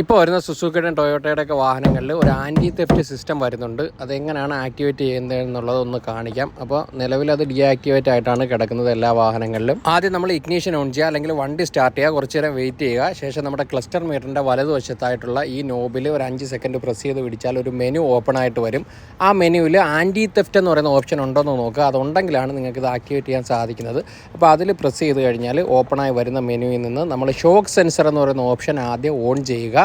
ഇപ്പോൾ വരുന്ന സുസുക്കിയുടെയും ടൊയോട്ടയുടെ ഒക്കെ വാഹനങ്ങളിൽ ഒരു ആന്റി തെഫ്റ്റ് സിസ്റ്റം വരുന്നുണ്ട്. അതെങ്ങനെയാണ് ആക്ടിവേറ്റ് ചെയ്യുന്നത് എന്നുള്ളത് ഒന്ന് കാണിക്കാം. അപ്പോൾ നിലവിൽ അത് ഡീആക്ടിവേറ്റ് ആയിട്ടാണ് കിടക്കുന്നത് എല്ലാ വാഹനങ്ങളിലും. ആദ്യം നമ്മൾ ഇഗ്നീഷൻ ഓൺ ചെയ്യുക അല്ലെങ്കിൽ വണ്ടി സ്റ്റാർട്ട് ചെയ്യുക കുറച്ച് നേരം വെയിറ്റ് ചെയ്യുക. ശേഷം നമ്മുടെ ക്ലസ്റ്റർ മീറ്ററിന്റെ വലതുവശത്തായിട്ടുള്ള ഈ നോബിൽ ഒരു അഞ്ച് സെക്കൻഡ് പ്രസ് ചെയ്ത് പിടിച്ചാൽ ഒരു മെനു ഓപ്പൺ ആയിട്ട് വരും. ആ മെനുവിൽ ആന്റി തെഫ്റ്റ് എന്ന് പറയുന്ന ഓപ്ഷൻ ഉണ്ടോ എന്ന് നോക്കുക. അതുണ്ടെങ്കിലാണ് നിങ്ങൾക്ക് ഇത് ആക്ടിവേറ്റ് ചെയ്യാൻ സാധിക്കുന്നത്. അപ്പോൾ അതിൽ പ്രസ് ചെയ്ത് കഴിഞ്ഞാൽ ഓപ്പണായി വരുന്ന മെനുവിൽ നിന്ന് നമ്മൾ ഷോക്ക് സെൻസർ എന്ന് പറയുന്ന ഓപ്ഷൻ ആദ്യം ഓൺ ചെയ്യുക.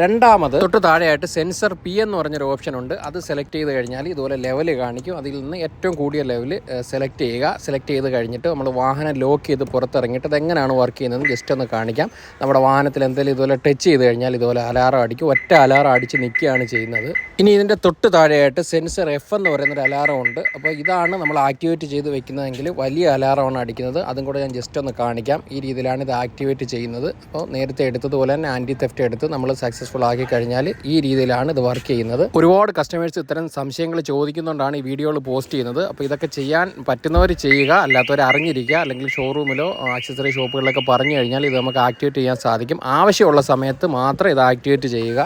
രണ്ടാമത് തൊട്ട് താഴെയായിട്ട് സെൻസർ പി എന്ന് പറഞ്ഞൊരു ഓപ്ഷൻ ഉണ്ട്. അത് സെലക്ട് ചെയ്ത് കഴിഞ്ഞാൽ ഇതുപോലെ ലെവൽ കാണിക്കും. അതിൽ നിന്ന് ഏറ്റവും കൂടിയ ലെവൽ സെലക്ട് ചെയ്യുക. സെലക്ട് ചെയ്ത് കഴിഞ്ഞിട്ട് നമ്മൾ വാഹനം ലോക്ക് ചെയ്ത് പുറത്തിറങ്ങിയിട്ട് അത് എങ്ങനെയാണ് വർക്ക് ചെയ്യുന്നത് ജസ്റ്റ് ഒന്ന് കാണിക്കാം. നമ്മുടെ വാഹനത്തിൽ എന്തെങ്കിലും ഇതുപോലെ ടച്ച് ചെയ്ത് കഴിഞ്ഞാൽ ഇതുപോലെ അലാറം അടിക്കും. ഒറ്റ അലാറം അടിച്ച് നിൽക്കുകയാണ് ചെയ്യുന്നത്. ഇനി ഇതിന്റെ തൊട്ട് താഴെയായിട്ട് സെൻസർ എഫ് എന്ന് പറയുന്നൊരു അലാറം ഉണ്ട്. അപ്പോൾ ഇതാണ് നമ്മൾ ആക്ടിവേറ്റ് ചെയ്ത് വെക്കുന്നതെങ്കിൽ വലിയ അലാറമാണ് അടിക്കുന്നത്. അതും കൂടെ ഞാൻ ജസ്റ്റ് ഒന്ന് കാണിക്കാം. ഈ രീതിയിലാണ് ഇത് ആക്ടിവേറ്റ് ചെയ്യുന്നത്. അപ്പോൾ നേരത്തെ എടുത്തതുപോലെ തന്നെ ആന്റി തെഫ്റ്റ് എടുത്ത് നമ്മൾ സക്സസ്ഫുൾ ആക്കി കഴിഞ്ഞാൽ ഈ രീതിയിലാണ് ഇത് വർക്ക് ചെയ്യുന്നത്. ഒരുപാട് കസ്റ്റമേഴ്സ് ഇത്തരം സംശയങ്ങൾ ചോദിക്കുന്നതുകൊണ്ടാണ് ഈ വീഡിയോകൾ പോസ്റ്റ് ചെയ്യുന്നത്. അപ്പോൾ ഇതൊക്കെ ചെയ്യാൻ പറ്റുന്നവർ ചെയ്യുക അല്ലാത്തവർ അറിഞ്ഞിരിക്കുക അല്ലെങ്കിൽ ഷോറൂമിലോ ആക്സസറി ഷോപ്പുകളിലൊക്കെ പറഞ്ഞു കഴിഞ്ഞാൽ ഇത് നമുക്ക് ആക്ടിവേറ്റ് ചെയ്യാൻ സാധിക്കും. ആവശ്യമുള്ള സമയത്ത് മാത്രം ഇത് ആക്ടിവേറ്റ് ചെയ്യുക.